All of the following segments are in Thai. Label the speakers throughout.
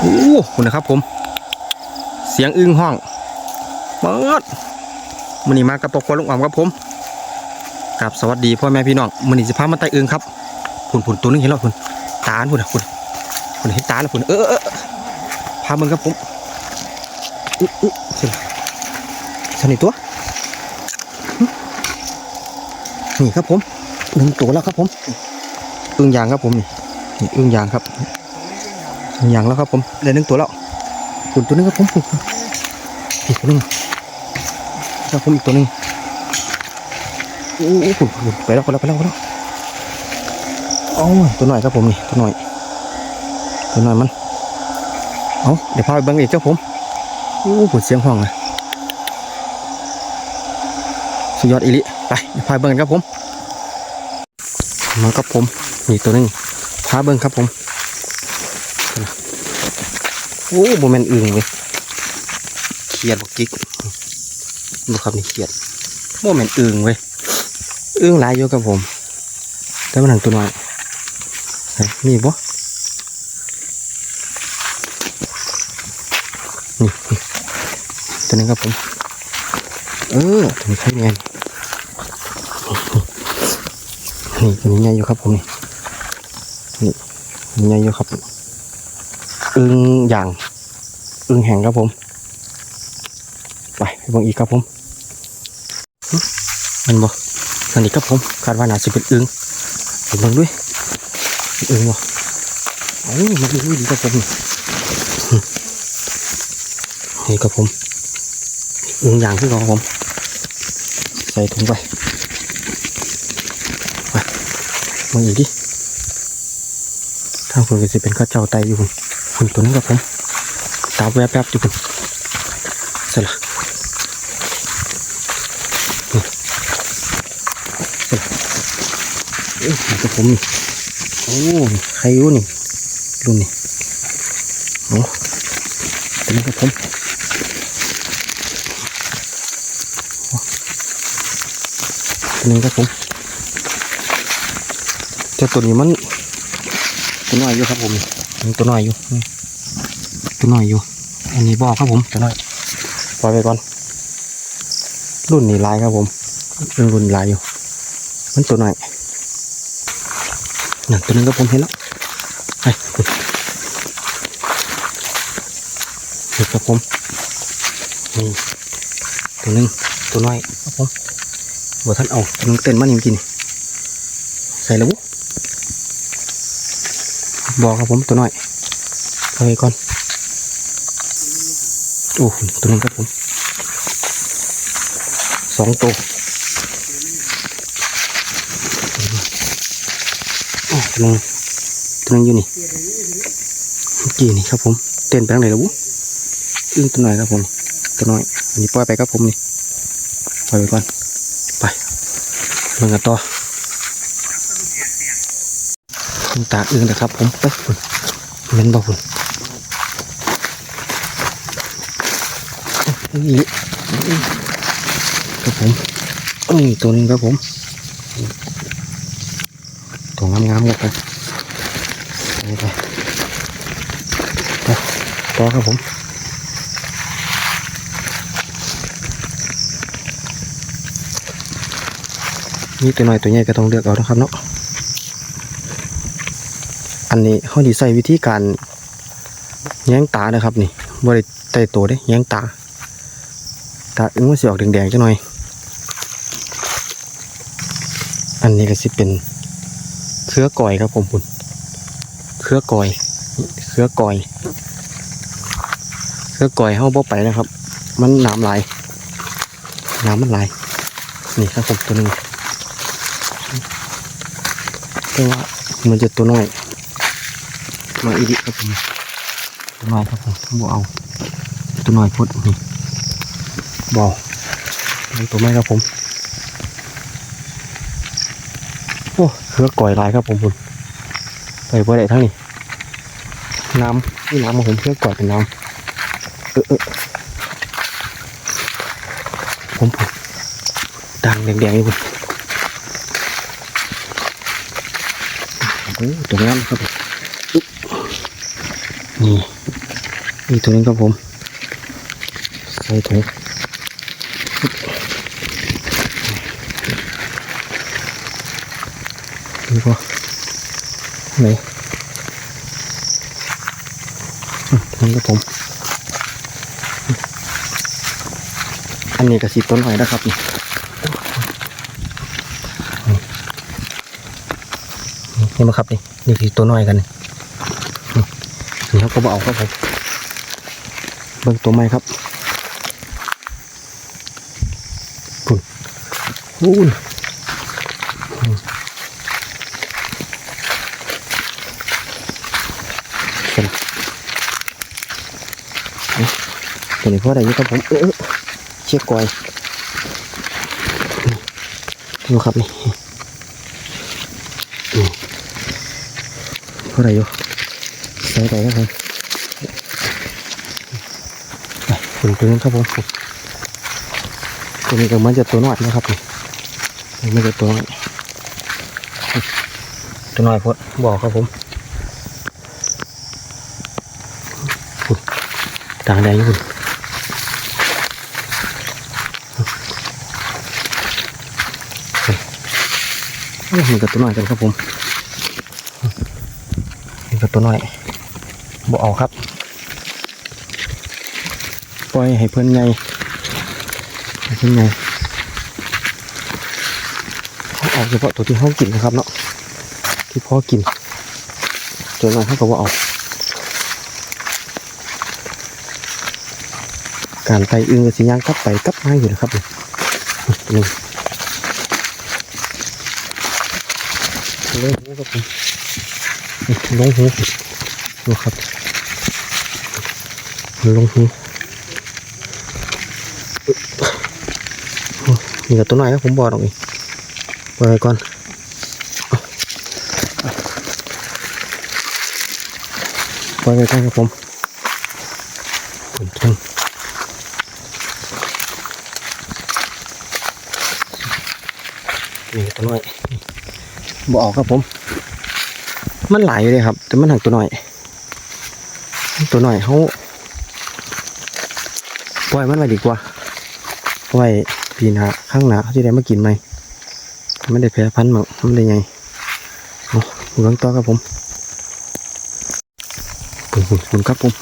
Speaker 1: โอ้โหคุณนะครับผม เสียงอึ้งห้องเปิดมันนี่มากับปกครองลุงอ่อมครับผมกับสวัสดีพ่อแม่พี่น้องมันนี่จะพามาไต่อึ้งครับผุนผุนตัวนึงเห็นแล้วผุนตาผุนอะผุนผุนเห็นตาแล้วผุนเออเออเออพามึงครับผมอุ๊อุ๊สิสนิทตัวนี่ครับผมหนึ่งตัวแล้วครับผมอึ้งยางครับผมนี่อึ้งยางครับ อึ้งยางแล้วครับผมได้หนึ่งตัวแล้วผุนตัวนึงครับผมผุนผุนอีกตัวนึงครับผมอีกตัวนึงอู้อู้ผุนผุนไปแล้วไปแล้วไปแล้วไปแล้วอ๋อตัวหน่อยครับผมนี่ตัวหน่อย ตัวหน่อยมันเอาเดี๋ยวพาไปเบิ้งอีกเจ้าผมอู้ผุนเสียงห้องเลยสุดยอดอีหลิไปเดี๋ยวพาไปเบิ้งกันครับผมมาครับผมนี่ตัวหนึงพาเบิ้งครับผม โอ้โมเมนต์อื่นเว้ยเขียดบอกจิกดูครับนี่เขียดโมเมนต์อื่นเว้ยอึ้งหลายอยู่ครับผม แต่มันหนังตัวน้อยไหนมีอีกบ่นี่บ่ตัวนี้ครับผม เออตัวนี้ใครเนียนี่ตัวนี้ใหญ่อยู่ครับผมนี่นี่ตันใหญ่อยู่ครับ อึงอย่างอึงแห้งครับผม ไปเบิ่งอีกครับผมมันบ่อันนี้ครับผมคาดว่าน่าจะเป็นอึ้งไปเบิ่งด้วยอึงบ่โอ้ยมันอึงดีครับผมนี่ครับผมอึงอย่างที่เราครับผม ใส่ถุงไปไปมึงอีกดิทางคนก็จะเป็นข้าวเจ้าไตอยู่ คุณตัวนี้ครับผมตาแวบๆอยู่คุณเสร็จละเสร็จละเอ้ยนี่ครับผมนี่โอ้ใครอยู่นี่รุ่นนี่โอ้ตัวนี้ครับผมตัวนี้ครับผมแต่ตัวนี้มันตัวน้อยอยู่ครับผมนี่ ตัวน้อยอยู่ตัวน้อยอยู่ อันนี้บอกครับผมตัวน้อยปล่อยไปก่อน รุ่นนี้ลายครับผมเป็นรุ่นลายอยู่ มันตัวน้อยนั่นตัวนึงครับผมเห็นแล้วไปนี่ครับผมนี่ตัวนึงตัวน้อยครับผมบ่ท่านเอากำลังเต้นมันยังกินนี่ใส่แล้วบุ บอกครับผมตัวน้อยเอาไว้ก่อนโอ้ตัวนึงครับผมสองตัวโอ้ตัวนึงตัวนึงอยู่นี่กี่นี่ครับผมเต้นไปทางไหนแล้วบุอึ้งตัวน้อยครับผมตัวน้อยอันนี้ปล่อยไปครับผมนี่ปล่อยไปก่อนไปเบิ่งกันต่อ คุณตาอึ้งนะครับ ผมไปคุณเล่นบ่คุณนี่ครับผมนี่ตัวนึงครับผมตัวงามๆครับผมไปไปต่อครับผมนี่ตัวน้อยตัวใหญ่ก็ต้องเลือกเอานะครับเนาะ นนี้เขาดีใส่วิธีการแย้งตานะครับ นี่บริไตโตัวเด้แย้งตาตาอึ้งมันสีออกแดงๆจังหน่อย อันนี้ก็สิเป็นเครือก่อยครับผมคุณเครือก่อย เครือก่อย เครือก่อยเข้าบ่ไปนะครับ มันน้ำไหลน้ำมันไหลนี่ครับผมตัวหนึงแต่ว่ามันจะตัวน้อย มาอีดิครับผมตัวน้อยครับผมบ่เอาตัวน้อยพดนี่บอตัวไม่ครับผมโอ้เครือก่อยลายครับผมคุณไปบ่ได้ทั้งนี้น้ำนี่น้ำของผมเครือก่อยเป็นน้ำเออเออผมผมดังแดงๆอยู่คุณโอ้ตัวงามครับผม อุ๊บนี่อีกตัวนึงครับผม ใส่ถุงนี่ก็ไหนอืมนั่นครับผม อันนี้ก็สีต้นหอยนะครับนี่นี่มาครับนี่นี่คือตัวน้อยกันนี่ นี่ครับก็บเอาครับผมเบิ่งตัวใหม่ครับปุ่นอู้นตัวนี้พ่อได้ยี่ครับผมเออเชี่ยกอยดูครับนี่นี่อได้ยู่ใส่ไปครับผม ไป ถึงตรงนั้นครับผมตัวนี้ก็เหมือนจะตัวน้อยนะครับนี่ไม่ใช่ตัวน้อยตัวน้อยพดบอกครับผมต่างแดงอยู่คุณมันกับตัวน้อยกันครับผมมันกับตัวน้อยบอกเอาครับ ล่อยให้เพื่อนไงให้เพื่อนไงเขาออกเฉพาะตัวที่เขากินนะครับเนาะที่พ่อกินจนมาเขาก็ว่าออก การไปอึ้งกับสิย่างกลับไปกลับมาอยู่นะครับนี่ลงหูครับผมนี่ลงหูดูครับลงหู นี่กับตัวน้อยครับผมบอกตรงนี้ปล่อยไว้ก่อนปล่อยไว้ก่อนครับผมผมจังนี่กับตัวน้อยบอกออกครับผม มันหลายอยู่เลยครับ แต่มันหักตัวน้อย ตัวน้อยเขาปล่อยมันไว้ดีกว่าไว้ ปีหนาข้างหนาเขาจะได้มากินไหมไม่ได้แพ้พันธุ์มั้งมันได้ไงเอาหลวงต่อครับผมปุ่นปุ่นปุ่นครับผม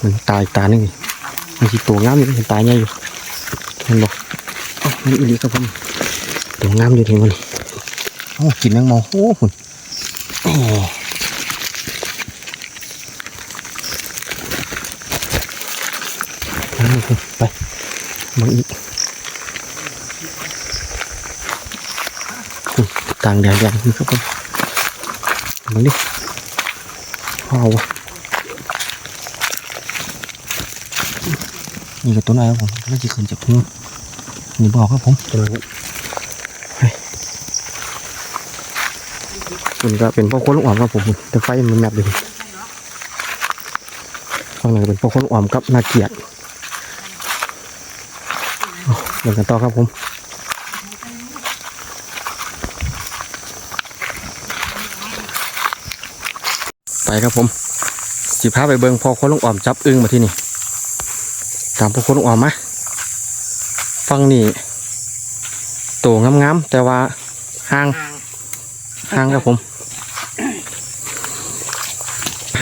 Speaker 1: มันตายตาหนึ่งมันสิตัวงามอยู่มันตายใหญ่อยู่เห็นบอกเอ้ามันอีหลีครับผมตัวงามอยู่ที่มันนี่โอ้กินแมงมาโอ้หุ่นแหม่เอาเลยคุณไปมึงอีก ต่างแดดแดงนี่ครับผมมาดิว้าวนี่ก็ตัวไหนครับผมแล้วจะขึ้นจากพื้นนี่บอกครับผมตัวนี้มันก็เป็นพ่อคนลูกอ่อมครับผมแต่ไฟมันแมบเลยฝั่งไหนเป็นพ่อคนลูกอ่อมครับนาเกลียดเอาเดินกันต่อครับผม ครับผมสิพาไปเบิงพอคนลุงอ่อมจับอึ้งมาที่นี่ตามพอคนลุงอ่อมมาฟังนี่โตงามๆแต่ว่าห่างห่างครับผม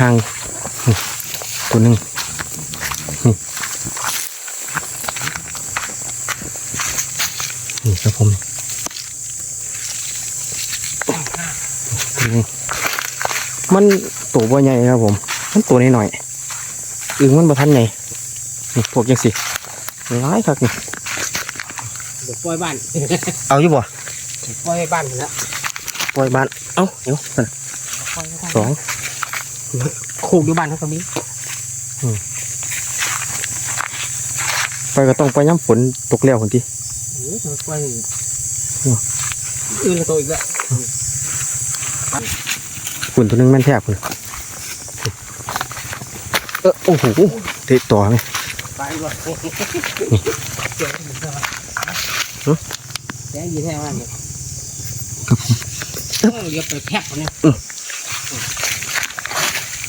Speaker 1: ห่างตัวหนึ่งนี่นี่ครับผมมัน ตัวบ่ใหญ่ครับผมมันตัวน้อยๆอึงมันบ่ทันใหญ่นี่พวกยังสิร้ายครับนี่
Speaker 2: เดี๋ยวปล่อยบ้าน
Speaker 1: เอาอยู่บ่
Speaker 2: ปล่อยบ้านนะ
Speaker 1: ปล่อยบ้าน เอ้าเดี๋ยว
Speaker 2: ปล่อยบ้าน
Speaker 1: สอง
Speaker 2: โคกอยู่บ้านเขาตรงนี้
Speaker 1: ไปก็ต้องไปย้ำฝนตกแล้วคนที่
Speaker 2: โอ้โหปล่อยอื่นกับตัวอีกแล้ว
Speaker 1: ฝนตัวหนึงแม่นแทบเลยเออโอ้โหเตะต่อไง
Speaker 2: ไปด้วย
Speaker 1: ฮะ
Speaker 2: แจ้งยีแท้ว่าเนี่ย
Speaker 1: ครับผม
Speaker 2: เออเรียบไปแพบเนี่ย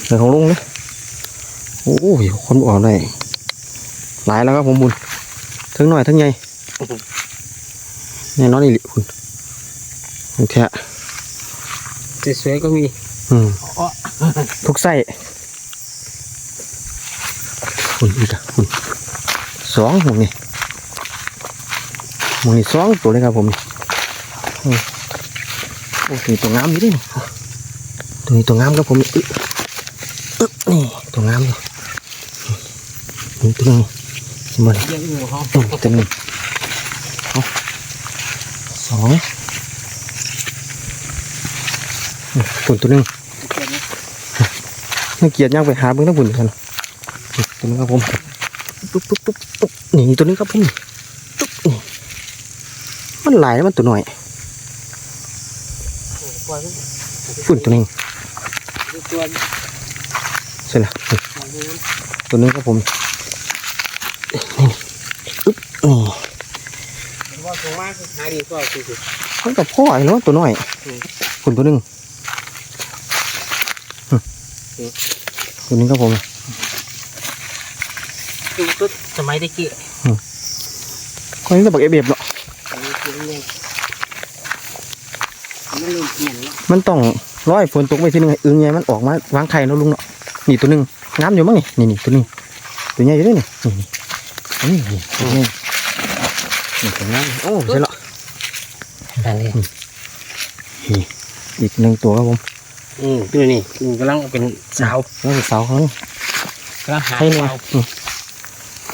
Speaker 1: ใส่ของลุงเลยโอ้ยคนบ่ออกได้หลายแล้วครับผมบุญทั้งหน่อยทั้งใหญ่แน่นอนอีหลีคุณของแท้
Speaker 2: สวยๆก็มี
Speaker 1: อืม
Speaker 2: อ๋อ
Speaker 1: ทุกไส้คุณอีกอะคุณสองหมองนี่หมองนี่สองตัวเลยครับผมอืมโอ้ตัวนี้ตัวงามอยู่ดินี่ตัวนี้ตัวงามครับผมอึ๊ะอึ๊ะนี่ตัวงามอยู่นี่ตัวนี้เห็นบ่นี่
Speaker 2: เยี่ยมอยู่เขา
Speaker 1: อืมตัวนี้เอาสองอืมฝุ่นตัวหนึง ไม่เกียดย่างไปหาเบิ่งทั้งบุญกันตัวนี้ครับผมปุ๊บปุ๊บปุ๊บปุ๊บนี่ตัวนี้ครับผมตุ๊บนี่มันหลายแล้วมันตัวหน่อยฝุ่นตัวนี้
Speaker 2: ตัว
Speaker 1: ใช่ละนี่ตัวนี้ครับผมนี่อุ๊บนี่
Speaker 2: ว่าตัวมากหาดีกว่าคือ
Speaker 1: มันกับพ่อไอ้เนาะตัวหน่อยฝุ่นตัวหนึงอื มตัวนี้ครับผม
Speaker 2: คือตุ๊ดสมัยตะกี้
Speaker 1: คนนี้จะบอกเอฟเอฟเนาะ
Speaker 2: อันนี้คือเรื่องมันเริ่มเปลี่ยนแล้ว
Speaker 1: มันต้องร้อยฝนตกไปทีนึงให้อึ้งไงมันออกมาวางไข่เนาะลุงเนาะนี่ตัวหนึงน้ำอยู่มั้งนี่นี่นี่ตัวนี้ตัวใหญ่อยู่ด้วยนี่นี่นี่นี่ตัวนี้นี่ตัวน้ำโอ้ใช่ละ
Speaker 2: นั่นเอง
Speaker 1: อีกหนึ่งตัวครับผม
Speaker 2: อืมดูนี่อืมกำลังเป็นสาว
Speaker 1: แล้วสาวเขานี่
Speaker 2: กำลังหา
Speaker 1: ให้เนี่ย
Speaker 2: สาว
Speaker 1: อืม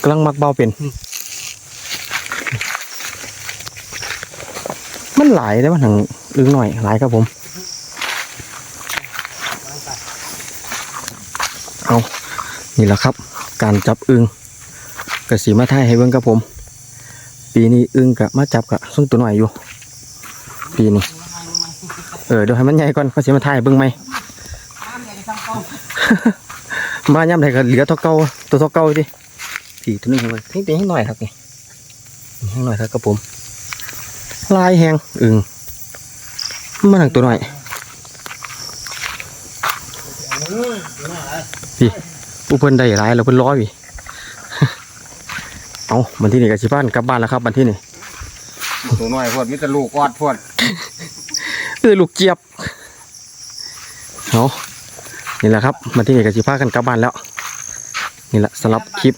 Speaker 1: กำลังมักเบาเป็น
Speaker 2: อืม
Speaker 1: มันหลายได้มันถึงอึ้งหน่อยหลายครับผม เอานี่แหละครับ การจับอึงกระสีมาไทยให้เบิ่งครับผม ปีนี้อึงกะมาจับกะส่งตัวหน่อยอยู่ ปีนี้ เออเดี๋ยวให้มันใหญ่ก่อนก็สีมาไทยให้เบิ่งไหมมาย่ำใดก็เหลือเท่าเก่าตัวเท่าเก่าดิผีตัวนึงให้มันทิ้งเตียงให้หน่อยครับนี่ให้หน่อยครับครับผม ลายแหงอึงมาหนังตัวหน่อยอุเพิ่นได้หลายแล้วเพิ่นร้อยวิเอาบันที่นี่กับชิบ้านกลับบ้านแล้วครับบันที่นี่
Speaker 2: ตัวน้อยพวดมิตรลูกอดพวด
Speaker 1: เออลูกเจี๊ยบเอานี่แหละครับ มาที่นี่กับชิพากันกลับบ้านแล้ว นี่แหละสำหรับคลิป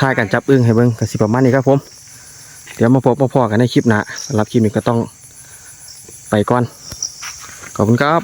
Speaker 1: ท่ายกันจับอึ้งให้เบิ้งกับสิประมาณนี้ครับผม เดี๋ยวมาพบมาพอกันในคลิปหน้าสำหรับคลิปนี้ก็ต้องไปก่อน ขอบคุณครับ